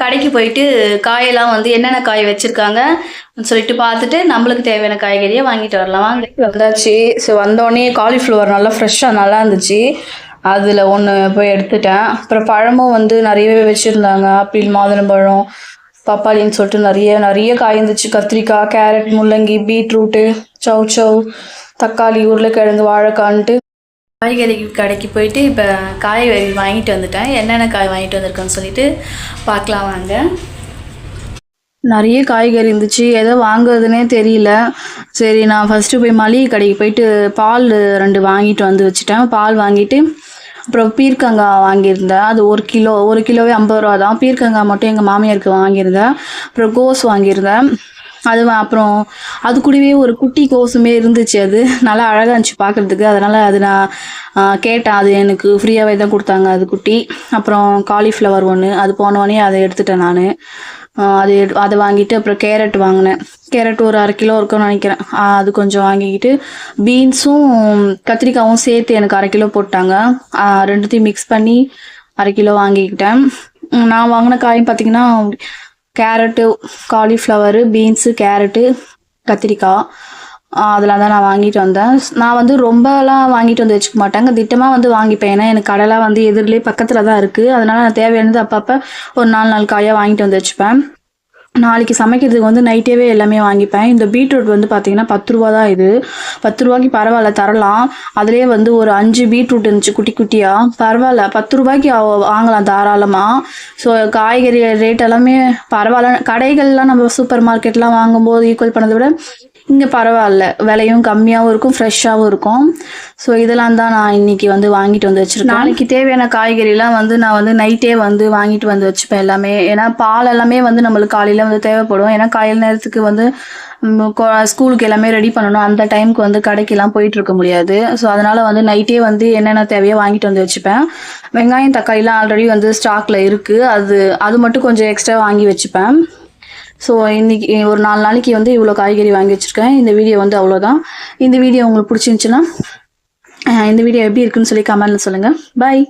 கடைக்கு போயிட்டு காயெல்லாம் வந்து என்னென்ன காய் வச்சுருக்காங்க சொல்லிட்டு பார்த்துட்டு நம்மளுக்கு தேவையான காய்கறியை வாங்கிட்டு வரலாம். வாங்க. வந்தாச்சு. ஸோ வந்தோடனே காலிஃப்ளவர் நல்லா ஃப்ரெஷ்ஷாக நல்லா இருந்துச்சு. அதில் ஒன்று போய் எடுத்துட்டேன். அப்புறம் பழமும் வந்து நிறையவே வச்சுருந்தாங்க. ஆப்பிள் மாதுளம்பழம் பப்பாளின்னு சொல்லிட்டு நிறைய நிறைய காய் இருந்துச்சு. கத்திரிக்காய் கேரட் முள்ளங்கி பீட்ரூட்டு சௌ சௌ தக்காளி உருளைக்கிழங்கு வாழைக்கான்ட்டு காய்கறி கடைக்கு போயிட்டு இப்போ காய்கறி வாங்கிட்டு வந்துட்டேன். என்னென்ன காய் வாங்கிட்டு வந்திருக்கேன்னு சொல்லிட்டு பார்க்கலாம் வாங்க. நிறைய காய்கறி இருந்துச்சு. எதை வாங்குறதுனே தெரியல. சரி நான் ஃபஸ்ட்டு போய் மளிகை கடைக்கு போயிட்டு பால் ரெண்டு வாங்கிட்டு வந்து வச்சுட்டேன். பால் வாங்கிட்டு அப்புறம் பீர்க்கங்காய் வாங்கியிருந்தேன். அது ஒரு கிலோ ஒரு கிலோவே ஐம்பது ரூபா தான் பீர்க்கங்காய் மட்டும் எங்கள் மாமியாருக்கு வாங்கியிருந்தேன். அப்புறம் கோஸ் வாங்கியிருந்தேன். அது அப்புறம் அது கூடவே ஒரு குட்டி கோஸுமே இருந்துச்சு அது. நல்லா அழகாக இருந்துச்சு பார்க்குறதுக்கு அதனால் அது நான் கேட்டேன். அது எனக்கு ஃப்ரீயாகவே தான் கொடுத்தாங்க அது குட்டி. அப்புறம் காலிஃப்ளவர் ஒன்று அது போனோடனே அதை எடுத்துட்டேன் நான். அது எடு- அதை வாங்கிட்டு அப்புறம் கேரட் வாங்கினேன். கேரட் ஒரு அரை கிலோ இருக்கும்னு நினைக்கிறேன். அது கொஞ்சம் வாங்கிக்கிட்டு பீன்ஸும் கத்திரிக்காயும் சேர்த்து எனக்கு அரை கிலோ போட்டாங்க. ரெண்டுத்தையும் மிக்ஸ் பண்ணி அரை கிலோ வாங்கிக்கிட்டேன். நான் வாங்கின காயும் பார்த்தீங்கன்னா கேரட்டு காலிஃப்ளவரு பீன்ஸு கேரட்டு கத்திரிக்காய் அதெல்லாம் தான் நான் வாங்கிட்டு வந்தேன். நான் வந்து ரொம்பலாம் வாங்கிட்டு வந்து வச்சுக்க மாட்டேங்க திட்டமாக வந்து வாங்கிப்பேன். ஏன்னா எனக்கு கடைலாம் வந்து எதிரிலே பக்கத்தில் தான் இருக்குது அதனால் நான் தேவையானது அப்பப்போ ஒரு நாலு நாலு காயாக வாங்கிட்டு வந்து வச்சுப்பேன். நாளைக்கு சமைக்கிறதுக்கு வந்து நைட்டேவே எல்லாமே வாங்கிப்பேன். இந்த பீட்ரூட் வந்து பார்த்தீங்கன்னா பத்து ரூபா தான் இது. பத்து ரூபாய்க்கு பரவாயில்ல தரலாம். அதுலேயே வந்து ஒரு அஞ்சு பீட்ரூட் இருந்துச்சு குட்டி குட்டியாக பரவாயில்ல பத்து ரூபாய்க்கு வாங்கலாம் தாராளமாக ஸோ காய்கறி ரேட் எல்லாமே பரவாயில்ல. கடைகள்லாம் நம்ம சூப்பர் மார்க்கெட்லாம் வாங்கும்போது ஈக்குவல் பண்ணதை விட இங்கே பரவாயில்ல. விலையும் கம்மியாகவும் இருக்கும் ஃப்ரெஷ்ஷாகவும் இருக்கும். ஸோ இதெல்லாம் தான் நான் இன்னைக்கு வந்து வாங்கிட்டு வந்து வச்சிருக்கேன். நாளைக்கு தேவையான காய்கறிலாம் வந்து நான் வந்து நைட்டே வந்து வாங்கிட்டு வந்து வச்சுப்பேன் எல்லாமே. ஏன்னா பால் எல்லாமே வந்து நம்மளுக்கு காலையில் வந்து தேவைப்படும். ஏன்னா காலையில் நேரத்துக்கு வந்து ஸ்கூலுக்கு எல்லாமே ரெடி பண்ணணும். அந்த டைமுக்கு வந்து கடைக்கெல்லாம் போயிட்டு இருக்க முடியாது. ஸோ அதனால வந்து நைட்டே வந்து என்னென்ன தேவையோ வாங்கிட்டு வந்து வச்சுப்பேன். வெங்காயம் தக்காளிலாம் ஆல்ரெடி வந்து ஸ்டாக்ல இருக்கு. அது அது மட்டும் கொஞ்சம் எக்ஸ்ட்ரா வாங்கி வச்சுப்பேன். ஸோ இன்றைக்கி ஒரு நாலு நாளைக்கு வந்து இவ்வளோ காய்கறி வாங்கி வச்சுருக்கேன். இந்த வீடியோ வந்து அவ்வளோதான். இந்த வீடியோ உங்களுக்கு பிடிச்சிருந்துச்சுன்னா இந்த வீடியோ எப்படி இருக்குன்னு சொல்லி கமெண்ட்ல சொல்லுங்கள் பாய்